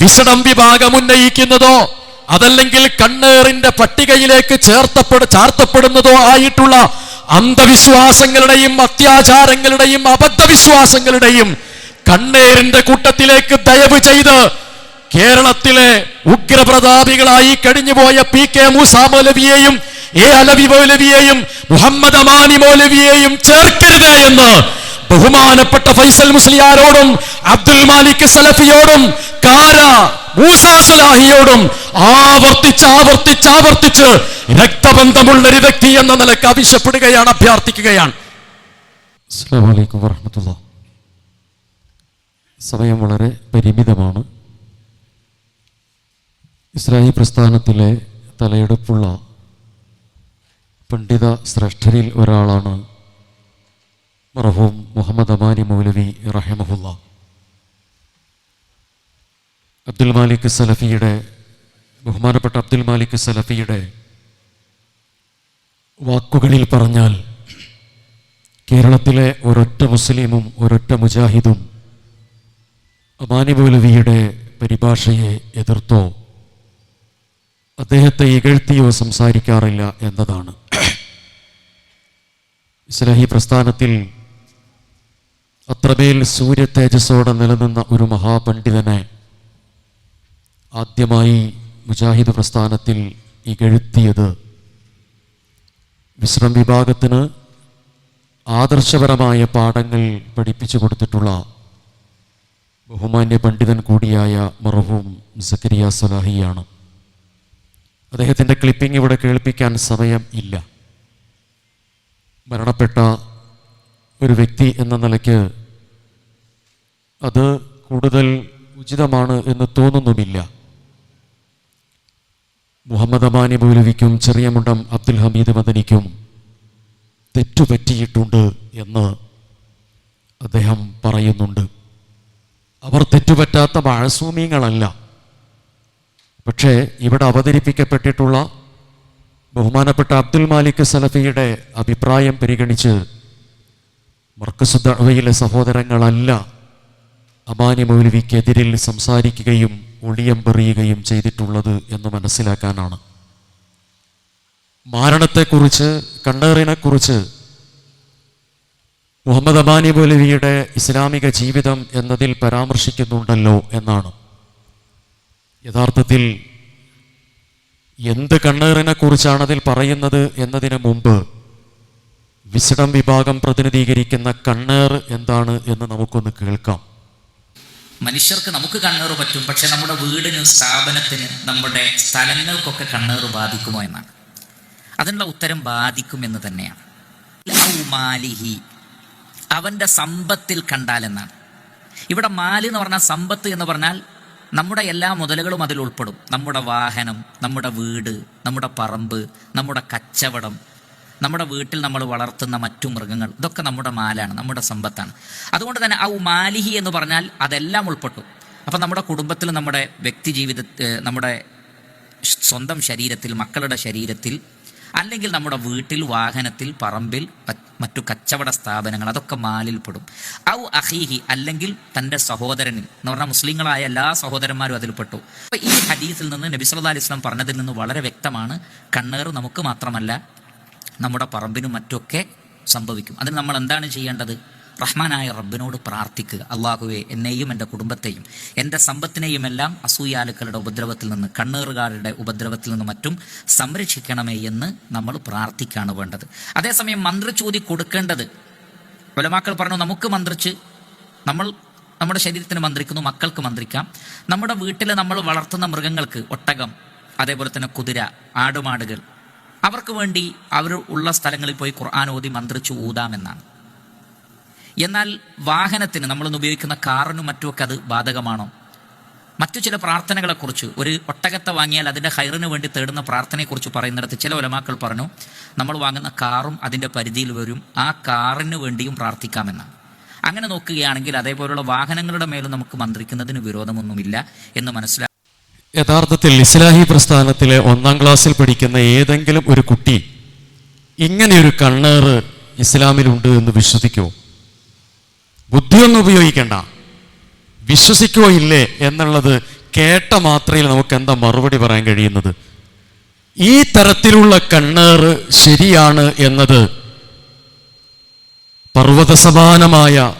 വിശടം വിഭാഗം ഉന്നയിക്കുന്നതോ അതല്ലെങ്കിൽ കണ്ണേറിന്റെ പട്ടികയിലേക്ക് ചേർത്തപ്പെട ചാർത്തപ്പെടുന്നതോ ആയിട്ടുള്ള അന്ധവിശ്വാസങ്ങളുടെയും അത്യാചാരങ്ങളുടെയും അബദ്ധവിശ്വാസങ്ങളുടെയും കണ്ണേറിന്റെ കൂട്ടത്തിലേക്ക് ദയവ് ചെയ്ത് കേരളത്തിലെ ഉഗ്രപ്രതാപികളായി കഴിഞ്ഞുപോയ പി കെ മൂസാ മൗലവിയെയും എ അലവി മൗലവിയെയും മുഹമ്മദ് അമാനി മൗലവിയെയും ചേർക്കരുത് എന്ന് ബഹുമാനപ്പെട്ട ഫൈസൽ മുസ്ലിയാരോടും അബ്ദുൽ മാലിക് സലഫിയോടും കാര ോടും ആവർത്തിച്ച് ആവർത്തിച്ച് ആവർത്തിച്ച് രക്തബന്ധമുള്ള ഒരു വ്യക്തി എന്ന നിലയ്ക്ക് ആവശ്യപ്പെടുകയാണ് അഭ്യർത്ഥിക്കുകയാണ്. സമയം വളരെ പരിമിതമാണ്. ഇസ്രായേൽ പ്രസ്ഥാനത്തിലെ തലയെടുപ്പുള്ള പണ്ഡിത ശ്രേഷ്ഠരിൽ ഒരാളാണ് മറഹൂം മുഹമ്മദ് അമാനി മൗലവി റഹിമഹുല്ല. അബ്ദുൽ മാലിക് സലഫിയുടെ ബഹുമാനപ്പെട്ട അബ്ദുൽ മാലിക് സലഫിയുടെ വാക്കുകളിൽ പറഞ്ഞാൽ കേരളത്തിലെ ഒരൊറ്റ മുസ്ലിമും ഒരൊറ്റ മുജാഹിദും അമാനി മൗലവിയുടെ പരിഭാഷയെ എതിർത്തോ അദ്ദേഹത്തെ ഇകഴ്ത്തിയോ സംസാരിക്കാറില്ല എന്നതാണ്. ഇസ്ലാഹി പ്രസ്ഥാനത്തിൽ അത്രമേൽ സൂര്യ തേജസ്സോടെ നിലനിന്ന ഒരു മഹാപണ്ഡിതനെ ആദ്യമായി മുജാഹിദ് പ്രസ്ഥാനത്തിൽ ഇകഴ്ത്തിയത് വിശ്രം വിഭാഗത്തിന് ആദർശപരമായ പാഠങ്ങൾ പഠിപ്പിച്ചു കൊടുത്തിട്ടുള്ള ബഹുമാന്യ പണ്ഡിതൻ കൂടിയായ മറഹൂം സക്കരിയ സലാഹിയാണ്. അദ്ദേഹത്തിന്റെ ക്ലിപ്പിംഗ് ഇവിടെ കേൾപ്പിക്കാൻ സമയം ഇല്ല. മരണപ്പെട്ട ഒരു വ്യക്തി എന്ന നിലയ്ക്ക് അത് കൂടുതൽ ഉചിതമാണ് എന്ന് തോന്നുന്നുമില്ല. മുഹമ്മദ് അമാനി മൗലവിക്കും ചെറിയമുണ്ടം അബ്ദുൽ ഹമീദ് മദനിക്കും തെറ്റുപറ്റിയിട്ടുണ്ട് എന്ന് അദ്ദേഹം പറയുന്നുണ്ട്. അവർ തെറ്റുപറ്റാത്ത മാഴസൂമിയങ്ങളല്ല പക്ഷേ ഇവിടെ അവതരിപ്പിക്കപ്പെട്ടിട്ടുള്ള ബഹുമാനപ്പെട്ട അബ്ദുൽ മാലിക് സലഫിയുടെ അഭിപ്രായം പരിഗണിച്ച് മർക്കസുദ്ദവയിലെ സഹോദരങ്ങളല്ല. അമാനി മൗലവിക്കെതിരിൽ സംസാരിക്കുകയും ഒളിയമ്പെറിയുകയും ചെയ്തിട്ടുള്ളത് എന്ന് മനസ്സിലാക്കാനാണ്. മാരണത്തെക്കുറിച്ച് കണ്ണേറിനെക്കുറിച്ച് മുഹമ്മദ് അമാനി മൗലവിയുടെ ഇസ്ലാമിക ജീവിതം എന്നതിൽ പരാമർശിക്കുന്നുണ്ടല്ലോ എന്നാണ്. യഥാർത്ഥത്തിൽ എന്ത് കണ്ണേറിനെക്കുറിച്ചാണതിൽ പറയുന്നത് എന്നതിന് മുമ്പ് വിശടം വിഭാഗം പ്രതിനിധീകരിക്കുന്ന കണ്ണേർ എന്താണ് എന്ന് നമുക്കൊന്ന് കേൾക്കാം. മനുഷ്യർക്ക് നമുക്ക് കണ്ണേറ് പറ്റും പക്ഷെ നമ്മുടെ വീടിന് സ്ഥാപനത്തിന് നമ്മുടെ സ്ഥലങ്ങൾക്കൊക്കെ കണ്ണേറ് ബാധിക്കുമോ എന്നാണ്. അതിനുള്ള ഉത്തരം ബാധിക്കും എന്ന് തന്നെയാണ്. മാലിഹി അവന്റെ സമ്പത്തിൽ കണ്ടാൽ എന്നാണ്. ഇവിടെ മാലി എന്ന് പറഞ്ഞാൽ സമ്പത്ത് എന്ന് പറഞ്ഞാൽ നമ്മുടെ എല്ലാ മുതലുകളും അതിൽ ഉൾപ്പെടും. നമ്മുടെ വാഹനം നമ്മുടെ വീട് നമ്മുടെ പറമ്പ് നമ്മുടെ കച്ചവടം നമ്മുടെ വീട്ടിൽ നമ്മൾ വളർത്തുന്ന മറ്റു മൃഗങ്ങൾ ഇതൊക്കെ നമ്മുടെ മാലാണ് നമ്മുടെ സമ്പത്താണ്. അതുകൊണ്ട് തന്നെ ഔ മാലിഹി എന്ന് പറഞ്ഞാൽ അതെല്ലാം ഉൾപ്പെട്ടു. അപ്പം നമ്മുടെ കുടുംബത്തിൽ നമ്മുടെ വ്യക്തി ജീവിത നമ്മുടെ സ്വന്തം ശരീരത്തിൽ മക്കളുടെ ശരീരത്തിൽ അല്ലെങ്കിൽ നമ്മുടെ വീട്ടിൽ വാഹനത്തിൽ പറമ്പിൽ മറ്റു കച്ചവട സ്ഥാപനങ്ങൾ അതൊക്കെ മാലിൽ പെടും. ഔ അഹീഹി അല്ലെങ്കിൽ തന്റെ സഹോദരനിൽ എന്ന് പറഞ്ഞാൽ മുസ്ലിങ്ങളായ എല്ലാ സഹോദരന്മാരും അതിൽ പെട്ടു. അപ്പൊ ഈ ഹദീസിൽ നിന്ന് നബി സല്ലല്ലാഹു അലൈഹി സ്വലം പറഞ്ഞതിൽ നിന്ന് വളരെ വ്യക്തമാണ് കണ്ണേർ നമുക്ക് മാത്രമല്ല നമ്മുടെ പറമ്പിനും മറ്റൊക്കെ സംഭവിക്കും. അതിന് നമ്മൾ എന്താണ് ചെയ്യേണ്ടത്? റഹ്മാനായ റബ്ബിനോട് പ്രാർത്ഥിക്കുക. അള്ളാഹുവെ എന്നെയും എന്റെ കുടുംബത്തെയും എന്റെ സമ്പത്തിനെയും എല്ലാം അസൂയാലുക്കളുടെ ഉപദ്രവത്തിൽ നിന്ന് കണ്ണേറുകാരുടെ ഉപദ്രവത്തിൽ നിന്ന് മറ്റും സംരക്ഷിക്കണമേ എന്ന് നമ്മൾ പ്രാർത്ഥിക്കുകയാണ് വേണ്ടത്. അതേസമയം മന്ത്രിച്ചൂതി കൊടുക്കേണ്ടത്. ഉലമാക്കൾ പറഞ്ഞു നമുക്ക് മന്ത്രിച്ച് നമ്മൾ നമ്മുടെ ശരീരത്തിന് മന്ത്രിക്കുന്നു മക്കൾക്ക് മന്ത്രിക്കാം. നമ്മുടെ വീട്ടിൽ നമ്മൾ വളർത്തുന്ന മൃഗങ്ങൾക്ക് ഒട്ടകം അതേപോലെ തന്നെ കുതിര ആടുമാടുകൾ അവർക്ക് വേണ്ടി അവർ ഉള്ള സ്ഥലങ്ങളിൽ പോയി ഖുർആൻ ഓതി മന്ത്രിച്ചു ഊതാമെന്നാണ് എന്നാൽ വാഹനത്തിന് നമ്മളൊന്ന് ഉപയോഗിക്കുന്ന കാറിനും മറ്റുമൊക്കെ അത് ബാധകമാണോ? മറ്റു ചില പ്രാർത്ഥനകളെക്കുറിച്ച് ഒരു ഒട്ടകത്തെ വാങ്ങിയാൽ അതിന്റെ ഹൈറിന് വേണ്ടി തേടുന്ന പ്രാർത്ഥനയെക്കുറിച്ച് പറയുന്നിടത്ത് ചില ഒലമാക്കൾ പറഞ്ഞു നമ്മൾ വാങ്ങുന്ന കാറും അതിന്റെ പരിധിയിൽ വരും ആ കാറിന് വേണ്ടിയും പ്രാർത്ഥിക്കാമെന്നാണ് അങ്ങനെ നോക്കുകയാണെങ്കിൽ അതേപോലുള്ള വാഹനങ്ങളുടെ മേലും നമുക്ക് മന്ത്രിക്കുന്നതിന് വിരോധമൊന്നുമില്ല എന്ന് മനസ്സിലാക്കി യഥാർത്ഥത്തിൽ ഇസ്ലാഹി പ്രസ്ഥാനത്തിലെ ഒന്നാം ക്ലാസ്സിൽ പഠിക്കുന്ന ഏതെങ്കിലും ഒരു കുട്ടി ഇങ്ങനെയൊരു കണ്ണേറ് ഇസ്ലാമിലുണ്ട് എന്ന് വിശ്വസിക്കുമോ ബുദ്ധിയൊന്നും ഉപയോഗിക്കണ്ട. വിശ്വസിക്കുമോ ഇല്ലേ എന്നുള്ളത് കേട്ട മാത്രയിൽ നമുക്ക് എന്താ മറുപടി പറയാൻ കഴിയുന്നത്? ഈ തരത്തിലുള്ള കണ്ണേറ് ശരിയാണ് എന്നത് പർവതസമാനമായ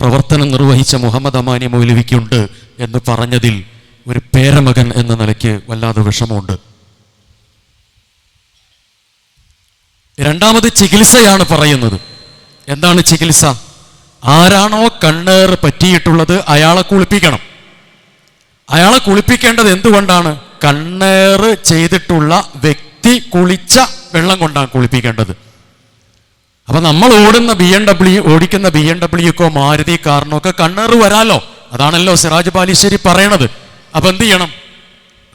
പ്രവർത്തനം നിർവഹിച്ച മുഹമ്മദ് അമാനി മൗലവിക്കുണ്ട് എന്ന് പറഞ്ഞതിൽ ഒരു പേരമകൻ എന്ന നിലയ്ക്ക് വല്ലാതെ വിഷമമുണ്ട്. രണ്ടാമത് ചികിത്സയാണ് പറയുന്നത്. എന്താണ് ചികിത്സ? ആരാണോ കണ്ണേർ പറ്റിയിട്ടുള്ളത് അയാളെ കുളിപ്പിക്കണം. അയാളെ കുളിപ്പിക്കേണ്ടത് എന്തുകൊണ്ടാണ്? കണ്ണേർ ചെയ്തിട്ടുള്ള വ്യക്തി കുളിച്ച വെള്ളം കൊണ്ടാണ് കുളിപ്പിക്കേണ്ടത്. അപ്പൊ നമ്മൾ ഓടുന്ന ബി എം ഡബ്ല്യു ഓടിക്കുന്ന ബി എം ഡബ്ല്യുക്കോ മാരുതി കാറിനോ ഒക്കെ കണ്ണേറ് വരാലോ? അതാണല്ലോ സിറാജ് ബാലിശ്ശേരി പറയണത്. അപ്പൊ എന്ത് ചെയ്യണം?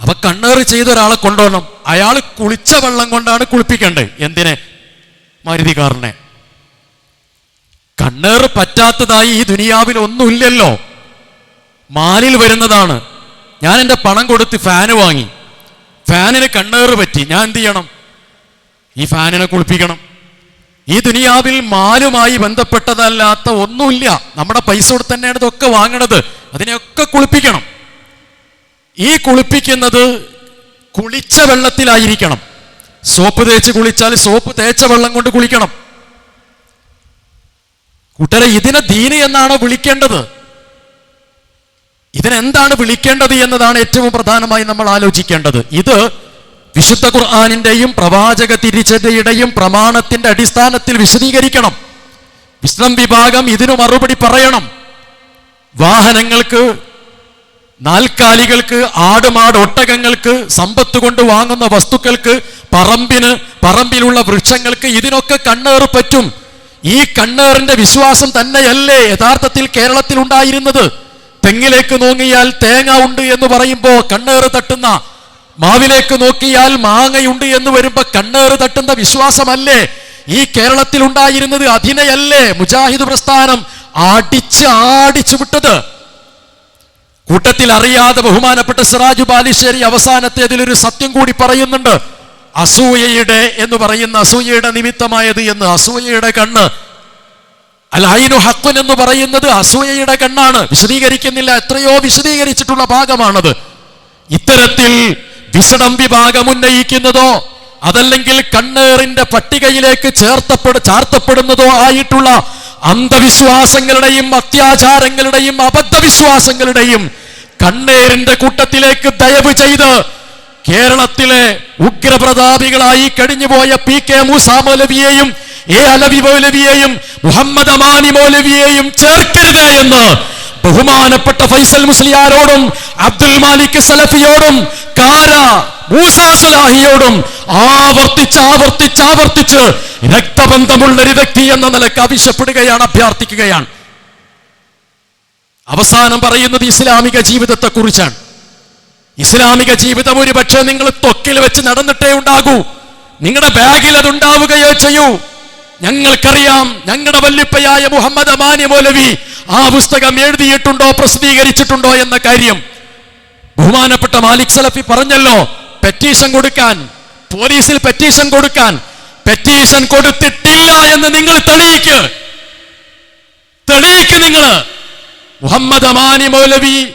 അപ്പൊ കണ്ണേറ് ചെയ്ത ഒരാളെ കൊണ്ടുവരണം. അയാൾ കുളിച്ച വെള്ളം കൊണ്ടാണ് കുളിപ്പിക്കേണ്ടത് എന്തിനെ? മാരുതി കാറിനെ കണ്ണേറ് പറ്റാത്തതായി ഈ ദുനിയാവിൽ ഒന്നുമില്ലല്ലോ മാലിൽ വരുന്നതാണ്. ഞാൻ എന്റെ പണം കൊടുത്ത് ഫാന് വാങ്ങി. ഫാനിന് കണ്ണേറ് പറ്റി. ഞാൻ എന്ത് ചെയ്യണം? ഈ ഫാനിനെ കുളിപ്പിക്കണം. ഈ ദുനിയാവിൽ മാലുമായി ബന്ധപ്പെട്ടതല്ലാത്ത ഒന്നുമില്ല. നമ്മുടെ പൈസ കൊടുത്ത് തന്നെയാണ് ഇതൊക്കെ വാങ്ങണത്. അതിനെയൊക്കെ കുളിപ്പിക്കണം. ഈ കുളിപ്പിക്കുന്നത് കുളിച്ച വെള്ളത്തിലായിരിക്കണം. സോപ്പ് തേച്ച് കുളിച്ചാൽ സോപ്പ് തേച്ച വെള്ളം കൊണ്ട് കുളിക്കണം. കൂട്ടരെ ഇതിനെ ദീന് എന്നാണോ വിളിക്കേണ്ടത്? ഇതിനെന്താണ് വിളിക്കേണ്ടത് എന്നതാണ് ഏറ്റവും പ്രധാനമായി നമ്മൾ ആലോചിക്കേണ്ടത്. ഇത് വിശുദ്ധ ഖുർആാനിന്റെയും പ്രവാചക തിരിച്ചതയുടെയും പ്രമാണത്തിന്റെ അടിസ്ഥാനത്തിൽ വിശദീകരിക്കണം. വിശ്രം വിഭാഗം ഇതിനു മറുപടി പറയണം. വാഹനങ്ങൾക്ക് നാൽക്കാലികൾക്ക് ആടുമാട് ഒട്ടകങ്ങൾക്ക് സമ്പത്ത് കൊണ്ട് വാങ്ങുന്ന വസ്തുക്കൾക്ക് പറമ്പിന് പറമ്പിലുള്ള വൃക്ഷങ്ങൾക്ക് ഇതിനൊക്കെ കണ്ണേറ് പറ്റും. ഈ കണ്ണേറിന്റെ വിശ്വാസം തന്നെയല്ലേ യഥാർത്ഥത്തിൽ കേരളത്തിൽ ഉണ്ടായിരുന്നത്? തെങ്ങിലേക്ക് നോങ്ങിയാൽ തേങ്ങ ഉണ്ട് എന്ന് പറയുമ്പോൾ കണ്ണേറ് തട്ടുന്ന മാവിലേക്ക് നോക്കിയാൽ മാങ്ങയുണ്ട് എന്ന് വരുമ്പോ കണ്ണേറ് തട്ടുന്ന വിശ്വാസമല്ലേ? ഈ കേരളത്തിൽ ഉണ്ടായിരുന്നത് അതിനെയല്ലേ മുജാഹിദ് പ്രസ്ഥാനം ആടിച്ച് ആടിച്ചു വിട്ടത് കൂട്ടത്തിൽ അറിയാതെ ബഹുമാനപ്പെട്ട സിറാജു ബാലിശ്ശേരി അവസാനത്തെ അതിലൊരു സത്യം കൂടി പറയുന്നുണ്ട്. അസൂയയുടെ എന്ന് പറയുന്ന അസൂയയുടെ നിമിത്തമായത് എന്ന് അസൂയയുടെ കണ്ണ്. അൽ ഐനു ഹക്കുൻ എന്ന് പറയുന്നത് അസൂയയുടെ കണ്ണാണ്. വിശദീകരിക്കുന്നില്ല എത്രയോ വിശദീകരിച്ചിട്ടുള്ള ഭാഗമാണത്. ഇത്തരത്തിൽ വിശടം വിഭാഗം ഉന്നയിക്കുന്നതോ അതല്ലെങ്കിൽ കണ്ണേറിന്റെ പട്ടികയിലേക്ക് ചേർത്തപ്പെട ചാർത്തപ്പെടുന്നതോ ആയിട്ടുള്ള അന്ധവിശ്വാസങ്ങളുടെയും അത്യാചാരങ്ങളുടെയും അബദ്ധവിശ്വാസങ്ങളുടെയും കണ്ണേരിന്റെ കൂട്ടത്തിലേക്ക് ദയവ് ചെയ്ത് കേരളത്തിലെ ഉഗ്രപ്രതാപികളായി കഴിഞ്ഞുപോയ പി കെ മൂസ മൗലവിയെയും എ അലവി മൗലവിയെയും മുഹമ്മദ് അമാനി മൗലവിയെയും ചേർക്കരുത് എന്ന് ബഹുമാനപ്പെട്ട ഫൈസൽ മുസ്ലിയാരോടും അബ്ദുൽ മാലിക് സലഫിയോടും കാര മൂസ സലാഹിയോടും ആവർത്തിച്ച് ആവർത്തിച്ച് ആവർത്തിച്ച് രക്തബന്ധമുള്ള ഒരു വ്യക്തി എന്ന നിലയ്ക്ക് ആവശ്യപ്പെടുകയാണ് അഭ്യർത്ഥിക്കുകയാണ്. അവസാനം പറയുന്നത് ഇസ്ലാമിക ജീവിതത്തെ കുറിച്ചാണ് ഇസ്ലാമിക ജീവിതം ഒരു പക്ഷേ നിങ്ങൾ ത്വക്കിൽ വെച്ച് നടന്നിട്ടേ ഉണ്ടാകൂ. നിങ്ങളുടെ ബാഗിൽ അത് ഉണ്ടാവുകയോ ചെയ്യൂ. ഞങ്ങൾക്കറിയാം ഞങ്ങളുടെ വല്ലിപ്പയായ മുഹമ്മദ് അമാനി മൗലവി ആ പുസ്തകം എഴുതിയിട്ടുണ്ടോ പ്രസിദ്ധീകരിച്ചിട്ടുണ്ടോ എന്ന കാര്യം ബഹുമാനപ്പെട്ട മാലിക് സലഫി പറഞ്ഞല്ലോ. പെറ്റീഷൻ കൊടുക്കാൻ പോലീസിൽ പെറ്റീഷൻ കൊടുക്കാൻ പെറ്റീഷൻ കൊടുത്തിട്ടില്ല എന്ന് നിങ്ങൾ തെളിയിക്ക്. തെളിയിക്ക് നിങ്ങൾ മുഹമ്മദ് അമാനി മൗലവി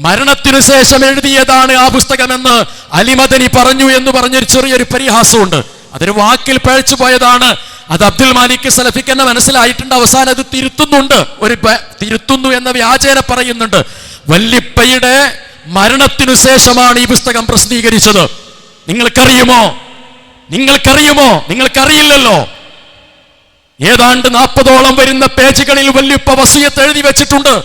മരണത്തിനു ശേഷം എഴുതിയതാണ് ആ പുസ്തകമെന്ന് അലിമദനി പറഞ്ഞു എന്ന് പറഞ്ഞൊരു ചെറിയൊരു പരിഹാസമുണ്ട്. അതൊരു വാക്കിൽ പഴച്ചു പോയതാണ്. അത് അബ്ദുൽ മാലിക് സലഫിക്ക് തന്നെ മനസ്സിലായിട്ടുണ്ട്. അവസാനം അത് തിരുത്തുന്നുണ്ട്. ഒരു തിരുത്തുന്നു എന്ന വ്യാജേന പറയുന്നുണ്ട്. വല്ലിപ്പയുടെ മരണത്തിനു ശേഷമാണ് ഈ പുസ്തകം പ്രസിദ്ധീകരിച്ചത്. നിങ്ങൾക്കറിയുമോ? നിങ്ങൾക്കറിയുമോ? നിങ്ങൾക്കറിയില്ലല്ലോ. ഏതാണ്ട് നാൽപ്പതോളം വരുന്ന പേജുകളിൽ വല്യുപ്പ വസയത്ത് എഴുതി വെച്ചിട്ടുണ്ട്.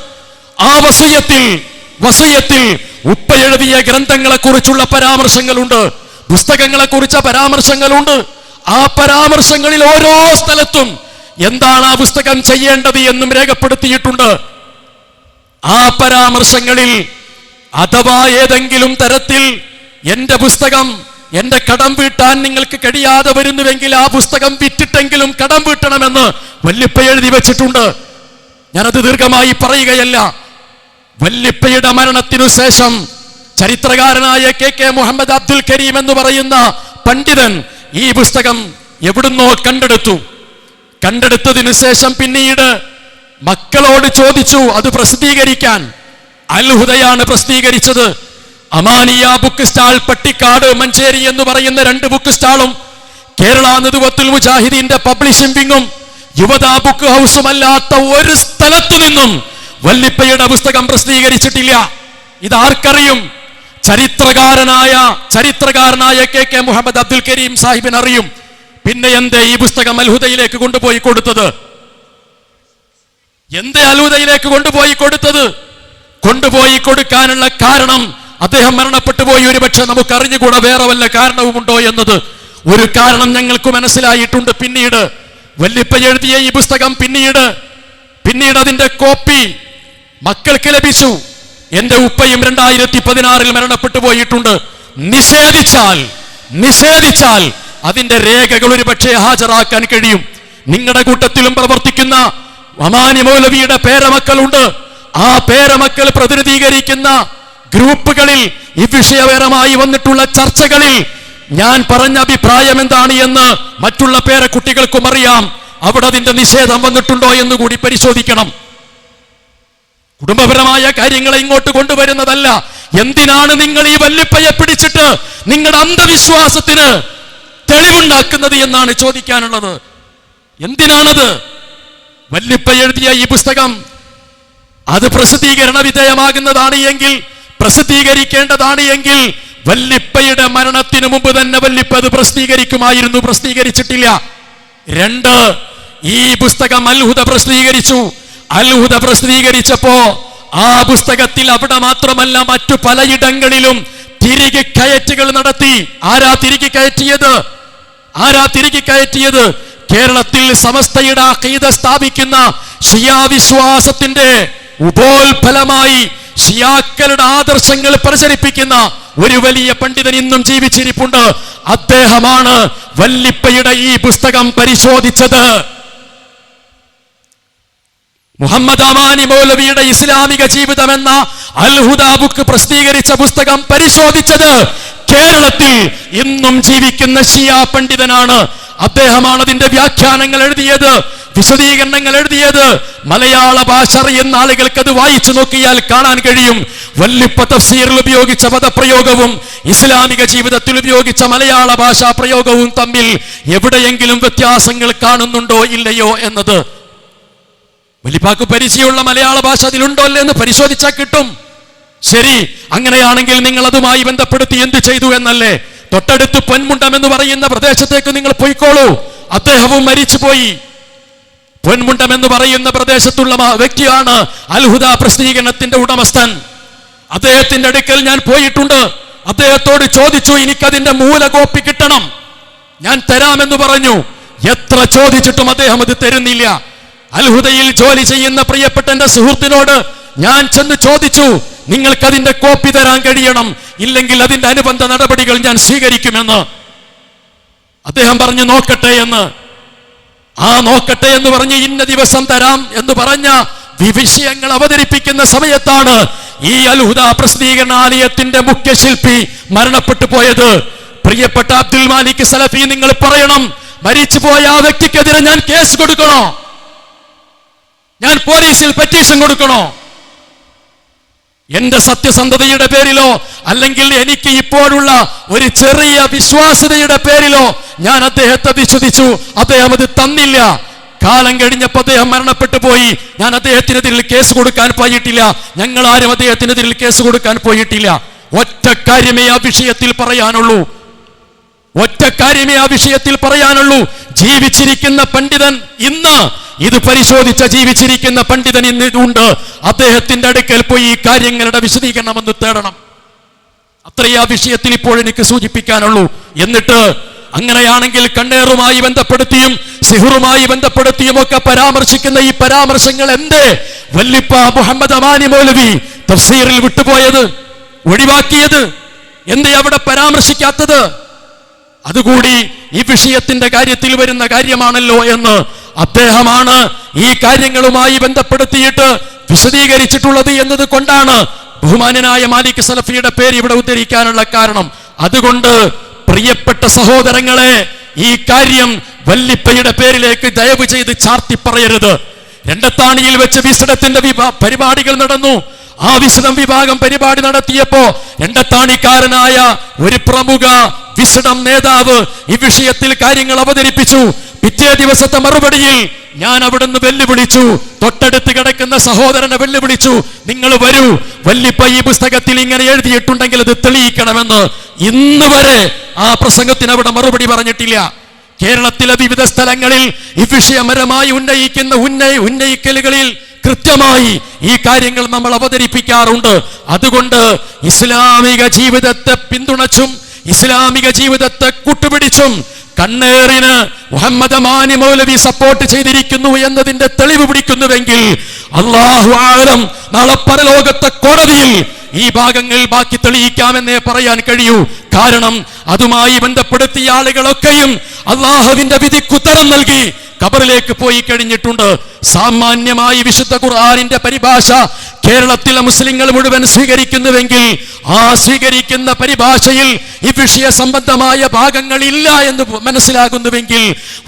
ആ വസയത്തിൽ വസയത്തിൽ ഉപ്പ എഴുതിയ ഗ്രന്ഥങ്ങളെ കുറിച്ചുള്ള പരാമർശങ്ങളുണ്ട്. പുസ്തകങ്ങളെ കുറിച്ച പരാമർശങ്ങളുണ്ട്. ആ പരാമർശങ്ങളിൽ ഓരോ സ്ഥലത്തും എന്താണ് ആ പുസ്തകം ചെയ്യേണ്ടത് എന്നും രേഖപ്പെടുത്തിയിട്ടുണ്ട്. ആ പരാമർശങ്ങളിൽ അഥവാ ഏതെങ്കിലും തരത്തിൽ എന്റെ പുസ്തകം എന്റെ കടം വീട്ടാൻ നിങ്ങൾക്ക് കഴിയാതെ വരുന്നുവെങ്കിൽ ആ പുസ്തകം വിറ്റിട്ടെങ്കിലും കടം വീട്ടണമെന്ന് വല്ലിപ്പ എഴുതി വെച്ചിട്ടുണ്ട്. ഞാനത് ദീർഘമായി പറയുകയല്ല. വല്ലിപ്പയുടെ മരണത്തിനു ശേഷം ചരിത്രകാരനായ കെ കെ മുഹമ്മദ് അബ്ദുൽ കരീം എന്ന് പറയുന്ന പണ്ഡിതൻ ഈ പുസ്തകം എവിടുന്നോ കണ്ടെടുത്തു. കണ്ടെടുത്തതിനു ശേഷം പിന്നീട് മക്കളോട് ചോദിച്ചു അത് പ്രസിദ്ധീകരിക്കാൻ. അൽഹുദയാണ് പ്രസിദ്ധീകരിച്ചത്. അമാനിയ ബുക്ക് സ്റ്റാൾ പട്ടിക്കാട് മഞ്ചേരി എന്ന് പറയുന്ന രണ്ട് ബുക്ക് സ്റ്റാളും കേരള നേതൃത്വത്തിൽ മുജാഹിദീന്റെ പബ്ലിഷിംഗ് വിങ്ങും യുവത ബുക്ക് ഹൗസും അല്ലാത്ത ഒരു സ്ഥലത്തു നിന്നും വല്ലിപ്പയുടെ പുസ്തകം പ്രസിദ്ധീകരിച്ചിട്ടില്ല. ഇതാർക്കറിയും? ചരിത്രകാരനായ ചരിത്രകാരനായ കെ കെ മുഹമ്മദ് അബ്ദുൽ കരീം സാഹിബിന് അറിയും. പിന്നെ എന്തേ ഈ പുസ്തകം അൽഹുദയിലേക്ക് കൊണ്ടുപോയി കൊടുത്തത്? എന്തേ അൽഹുദയിലേക്ക് കൊണ്ടുപോയി കൊടുത്തത്? കൊണ്ടുപോയി കൊടുക്കാനുള്ള കാരണം അദ്ദേഹം മരണപ്പെട്ടു പോയി. ഒരുപക്ഷെ നമുക്ക് അറിഞ്ഞുകൂടാ വേറെ വല്ല കാരണവുമുണ്ടോ എന്നത്. ഒരു കാരണം ഞങ്ങൾക്ക് മനസ്സിലായിട്ടുണ്ട്. പിന്നീട് വല്ലിപ്പ എഴുതിയ ഈ പുസ്തകം പിന്നീട് പിന്നീട് അതിന്റെ കോപ്പി മക്കൾക്ക് ലഭിച്ചു. എന്റെ ഉപ്പയും രണ്ടായിരത്തി പതിനാറിൽ മരണപ്പെട്ടു പോയിട്ടുണ്ട്. നിഷേധിച്ചാൽ നിഷേധിച്ചാൽ അതിന്റെ രേഖകൾ ഒരു പക്ഷേ ഹാജരാക്കാൻ കഴിയും. നിങ്ങളുടെ കൂട്ടത്തിലും പ്രവർത്തിക്കുന്ന അമാനി മൗലവിയുടെ പേരമക്കളുണ്ട്. ആ പേരമക്കൾ പ്രതിനിധീകരിക്കുന്ന ഗ്രൂപ്പുകളിൽ ഈ വിഷയപരമായി വന്നിട്ടുള്ള ചർച്ചകളിൽ ഞാൻ പറഞ്ഞ അഭിപ്രായം എന്താണ് എന്ന് മറ്റുള്ള പേരെ കുട്ടികൾക്കും അറിയാം. അവിടെ അതിന്റെ നിഷേധം വന്നിട്ടുണ്ടോ എന്ന് കൂടി പരിശോധിക്കണം. കുടുംബപരമായ കാര്യങ്ങളെ ഇങ്ങോട്ട് കൊണ്ടുവരുന്നതല്ല. എന്തിനാണ് നിങ്ങൾ ഈ വല്ലിപ്പയെ പിടിച്ചിട്ട് നിങ്ങളുടെ അന്ധവിശ്വാസത്തിന് തെളിവുണ്ടാക്കുന്നത് എന്നാണ് ചോദിക്കാനുള്ളത്. എന്തിനാണത്? വല്ലിപ്പ എഴുതിയ ഈ പുസ്തകം അത് പ്രസിദ്ധീകരണ വിധേയമാകുന്നതാണ് എങ്കിൽ പ്രസിദ്ധീകരിക്കേണ്ടതാണ് എങ്കിൽ വല്ലിപ്പയുടെ മരണത്തിന് മുമ്പ് തന്നെ വല്ലിപ്പ അത് പ്രസിദ്ധീകരിക്കുമായിരുന്നു പ്രസിദ്ധീകരിച്ചിട്ടില്ല. രണ്ട് ഈ പുസ്തകം അൽഹുദ പ്രസിദ്ധീകരിച്ചു. അൽഹുദ പ്രസിദ്ധീകരിച്ചപ്പോ ആ പുസ്തകത്തിൽ അവിടെ മാത്രമല്ല മറ്റു പലയിടങ്ങളിലും തിരികെ കയറ്റുകൾ നടത്തി. ആരാ തിരികെ കയറ്റിയത്? ആരാ തിരികെ കയറ്റിയത്? കേരളത്തിൽ സമസ്തയുടെ സ്ഥാപിക്കുന്ന ഷിയാ വിശ്വാസത്തിന്റെ ഉപോത്ഫലമായി ഷിയാക്കളുടെ ആദർശങ്ങൾ പ്രചരിപ്പിക്കുന്ന ഒരു വലിയ പണ്ഡിതൻ ഇന്നും ജീവിച്ചിരിപ്പുണ്ട്. അദ്ദേഹമാണ് വല്ലിപ്പയുടെ ഈ പുസ്തകം പരിശോധിച്ചത്. മുഹമ്മദ് അമാനി മൗലവിയുടെ ഇസ്ലാമിക ജീവിതം എന്ന അൽഹുദ ബുക്ക് പ്രസിദ്ധീകരിച്ച പുസ്തകം പരിശോധിച്ചത്. കേരളത്തിൽ ഇന്നും ജീവിക്കുന്ന ഷിയ പണ്ഡിതനാണ്. അദ്ദേഹമാണ് അതിന്റെ വ്യാഖ്യാനങ്ങൾ എഴുതിയത്. വിശദീകരണങ്ങൾ എഴുതിയത് മലയാള ഭാഷ അറിയുന്ന ആളുകൾക്ക് അത് വായിച്ചു നോക്കിയാൽ കാണാൻ കഴിയും. വല്ലിപ്പ തഫ്സീറിൽ ഉപയോഗിച്ച പദപ്രയോഗവും ഇസ്ലാമിക ജീവിതത്തിൽ ഉപയോഗിച്ച മലയാള ഭാഷാ പ്രയോഗവും തമ്മിൽ എവിടെയെങ്കിലും വ്യത്യാസങ്ങൾ കാണുന്നുണ്ടോ ഇല്ലയോ എന്നത്? വലിപ്പാക്ക് പരിചയമുള്ള മലയാള ഭാഷ അതിലുണ്ടോ അല്ലേ എന്ന് പരിശോധിച്ചാൽ കിട്ടും. ശരി അങ്ങനെയാണെങ്കിൽ നിങ്ങൾ അതുമായി ബന്ധപ്പെടുത്തി എന്ത് ചെയ്തു എന്നല്ലേ? തൊട്ടടുത്ത് പൊന്മുണ്ടം എന്ന് പറയുന്ന പ്രദേശത്തേക്ക് നിങ്ങൾ പോയിക്കോളൂ. അദ്ദേഹവും മരിച്ചുപോയി. പൊന്മുണ്ടം എന്ന് പറയുന്ന പ്രദേശത്തുള്ള വ്യക്തിയാണ് അൽഹുദ പ്രസിദ്ധീകരണത്തിന്റെ ഉടമസ്ഥൻ. അദ്ദേഹത്തിന്റെ അടുക്കൽ ഞാൻ പോയിട്ടുണ്ട്. അദ്ദേഹത്തോട് ചോദിച്ചു എനിക്കതിന്റെ മൂലകോപ്പി കിട്ടണം. ഞാൻ തരാമെന്ന് പറഞ്ഞു. എത്ര ചോദിച്ചിട്ടും അദ്ദേഹം അത് തരുന്നില്ല. അൽഹുദയിൽ ജോലി ചെയ്യുന്ന പ്രിയപ്പെട്ട എന്റെ സുഹൃത്തിനോട് ഞാൻ ചെന്ന് ചോദിച്ചു നിങ്ങൾക്ക് അതിന്റെ കോപ്പി തരാൻ കഴിയണം. ഇല്ലെങ്കിൽ അതിന്റെ അനുബന്ധ നടപടികൾ ഞാൻ സ്വീകരിക്കുമെന്ന്. അദ്ദേഹം പറഞ്ഞു നോക്കട്ടെ എന്ന്. ആ നോക്കട്ടെ എന്ന് പറഞ്ഞ് ഇന്ന ദിവസം തരാം എന്ന് പറഞ്ഞ വിഷയങ്ങൾ അവതരിപ്പിക്കുന്ന സമയത്താണ് ഈ അൽഹുദ പ്രസിദ്ധീകരണാലയത്തിന്റെ മുഖ്യശില്പി മരണപ്പെട്ടു പോയത്. പ്രിയപ്പെട്ട അബ്ദുൽ മാലിക് സലഫി നിങ്ങൾ പറയണം മരിച്ചു പോയ ആ വ്യക്തിക്കെതിരെ ഞാൻ കേസ് കൊടുക്കണോ? ഞാൻ പോലീസിൽ പെറ്റീഷൻ കൊടുക്കണോ? എന്റെ സത്യസന്ധതയുടെ പേരിലോ അല്ലെങ്കിൽ എനിക്ക് ഇപ്പോഴുള്ള ഒരു ചെറിയ വിശ്വാസ്യതയുടെ പേരിലോ ഞാൻ അദ്ദേഹത്തെ വിശ്വസിച്ചു. അദ്ദേഹം അത് തന്നില്ല. കാലം കഴിഞ്ഞപ്പോൾ അദ്ദേഹം മരണപ്പെട്ടു പോയി. ഞാൻ അദ്ദേഹത്തിനെതിരിൽ കേസ് കൊടുക്കാൻ പോയിട്ടില്ല. ഞങ്ങൾ ആരും അദ്ദേഹത്തിനെതിരിൽ കേസ് കൊടുക്കാൻ പോയിട്ടില്ല. ഒറ്റ കാര്യമേ ആ വിഷയത്തിൽ പറയാനുള്ളൂ. ഒറ്റ കാര്യമേ ആ വിഷയത്തിൽ പറയാനുള്ളൂ. ജീവിച്ചിരിക്കുന്ന പണ്ഡിതൻ ഇന്ന് ഇത് പരിശോധിച്ച ജീവിച്ചിരിക്കുന്ന പണ്ഡിതൻ ഇന്നുണ്ട് അദ്ദേഹത്തിന്റെ അടുക്കൽ പോയി ഈ കാര്യങ്ങളുടെ വിശദീകരണം ഒന്ന് തേടണം. അത്രേ ആ വിഷയത്തിൽ ഇപ്പോൾ എനിക്ക് സൂചിപ്പിക്കാനുള്ളൂ. എന്നിട്ട് അങ്ങനെയാണെങ്കിൽ കണ്ണേറുമായി ബന്ധപ്പെടുത്തിയും സിഹുറുമായി ബന്ധപ്പെടുത്തിയും ഒക്കെ പരാമർശിക്കുന്ന ഈ പരാമർശങ്ങൾ എന്തേ? വല്ലിപ്പ മുഹമ്മദ് അമാനി മൗലവി തഫ്സീറിൽ വിട്ടുപോയത് ഒഴിവാക്കിയത് എന്തേ അവിടെ പരാമർശിക്കാത്തത്? അതുകൂടി ഈ വിഷയത്തിന്റെ കാര്യത്തിൽ വരുന്ന കാര്യമാണല്ലോ എന്ന് അദ്ദേഹമാണ് ഈ കാര്യങ്ങളുമായി ബന്ധപ്പെടുത്തിയിട്ട് വിശദീകരിച്ചിട്ടുള്ളത് എന്നത് കൊണ്ടാണ് ബഹുമാനനായ മാലിക് സലഫിയുടെ പേര് ഇവിടെ ഉദ്ധരിക്കാനുള്ള കാരണം. അതുകൊണ്ട് പ്രിയപ്പെട്ട സഹോദരങ്ങളെ ഈ കാര്യം വല്ലിപ്പയുടെ പേരിലേക്ക് ദയവ് ചെയ്ത് ചാർത്തി പറയരുത്. രണ്ടത്താണിയിൽ വെച്ച് വിസടത്തിന്റെ പരിപാടികൾ നടന്നു. ആ വിശദം വിഭാഗം പരിപാടി നടത്തിയപ്പോ രണ്ടത്താണിക്കാരനായ ഒരു പ്രമുഖ വിശദം നേതാവ് ഈ വിഷയത്തിൽ കാര്യങ്ങൾ അവതരിപ്പിച്ചു. പിറ്റേ ദിവസത്തെ മറുപടിയിൽ ഞാൻ അവിടുന്ന് വെല്ലുവിളിച്ചു. തൊട്ടടുത്ത് കിടക്കുന്ന സഹോദരനെ വെല്ലുവിളിച്ചു. നിങ്ങൾ വരൂ. വല്ലിപ്പ ഈ പുസ്തകത്തിൽ ഇങ്ങനെ എഴുതിയിട്ടുണ്ടെങ്കിൽ അത് തെളിയിക്കണമെന്ന്. ഇന്ന് വരെ ആ പ്രസംഗത്തിന് അവിടെ മറുപടി പറഞ്ഞിട്ടില്ല. കേരളത്തിലെ വിവിധ സ്ഥലങ്ങളിൽ ഈ വിഷയമരമായി ഉന്നയിക്കുന്ന ഉന്നയ ഉന്നയിക്കലുകളിൽ കൃത്യമായി ഈ കാര്യങ്ങൾ നമ്മൾ അവതരിപ്പിക്കാറുണ്ട്. അതുകൊണ്ട് ഇസ്ലാമിക ജീവിതത്തെ പിന്തുണച്ചും ഇസ്ലാമിക ജീവിതത്തെ കൂട്ടുപിടിച്ചും കണ്ണേറിന് മുഹമ്മദ് മാനി മൗലവി സപ്പോർട്ട് ചെയ്തിരിക്കുന്നു എന്നതിന്റെ തെളിവ് പിടിക്കുന്നുവെങ്കിൽ അള്ളാഹു ആലം നാളെ പരലോകത്തെ കോടതിയിൽ ഈ ഭാഗങ്ങൾ ബാക്കി തെളിയിക്കാമെന്നേ പറയാൻ കഴിയൂ. കാരണം അതുമായി ബന്ധപ്പെടുത്തിയ ആളുകളൊക്കെയും അള്ളാഹുവിന്റെ വിധിക്കുത്തരം നൽകി കബറിലേക്ക് പോയി കഴിഞ്ഞിട്ടുണ്ട്. സാമാന്യമായി വിശുദ്ധ ഖുർആാനിന്റെ പരിഭാഷ കേരളത്തിലെ മുസ്ലിങ്ങൾ മുഴുവൻ സ്വീകരിക്കുന്നുവെങ്കിൽ ആ സ്വീകരിക്കുന്ന പരിഭാഷയിൽ ഈ വിഷയ സംബന്ധമായ ഭാഗങ്ങൾ ഇല്ല എന്ന് മനസ്സിലാകുന്നുവെങ്കിൽ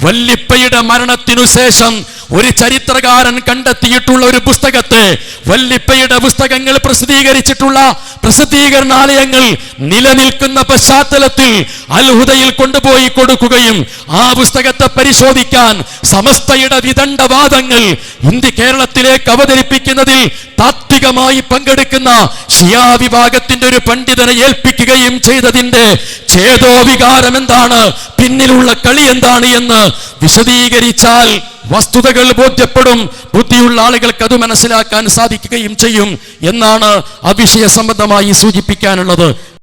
വല്ലിപ്പയുടെ മരണത്തിനു ശേഷം ഒരു ചരിത്രകാരൻ കണ്ടെത്തിയിട്ടുള്ള ഒരു പുസ്തകത്തെ വല്ലിപ്പയുടെ പുസ്തകങ്ങൾ പ്രസിദ്ധീകരിച്ചിട്ടുള്ള പ്രസിദ്ധീകരണാലയങ്ങൾ നിലനിൽക്കുന്ന പശ്ചാത്തലത്തിൽ അൽഹുദയിൽ കൊണ്ടുപോയി കൊടുക്കുകയും ആ പുസ്തകത്തെ പരിശോധിക്കാൻ സമസ്തയുടെ വിദണ്ഡവാദങ്ങൾ ഇന്ത്യ കേരളത്തിലേക്ക് അവതരിപ്പിക്കുന്നതിൽ താത്വികമായി പങ്കെടുക്കുന്ന ഷിയാ വിഭാഗത്തിന്റെ ഒരു പണ്ഡിതനെ ഏൽപ്പിക്കുകയും ചെയ്തതിന്റെ ഛേദോവികാരം എന്താണ് പിന്നിലുള്ള കളി എന്താണ് എന്ന് വിശദീകരിച്ചാൽ വസ്തുതകൾ ബോധ്യപ്പെടും. ബുദ്ധിയുള്ള ആളുകൾക്ക് അത് മനസ്സിലാക്കാൻ സാധിക്കുകയും ചെയ്യും. എന്നാണ് അഭിഷയ സംബന്ധമായി സൂചിപ്പിക്കാനുള്ളത്.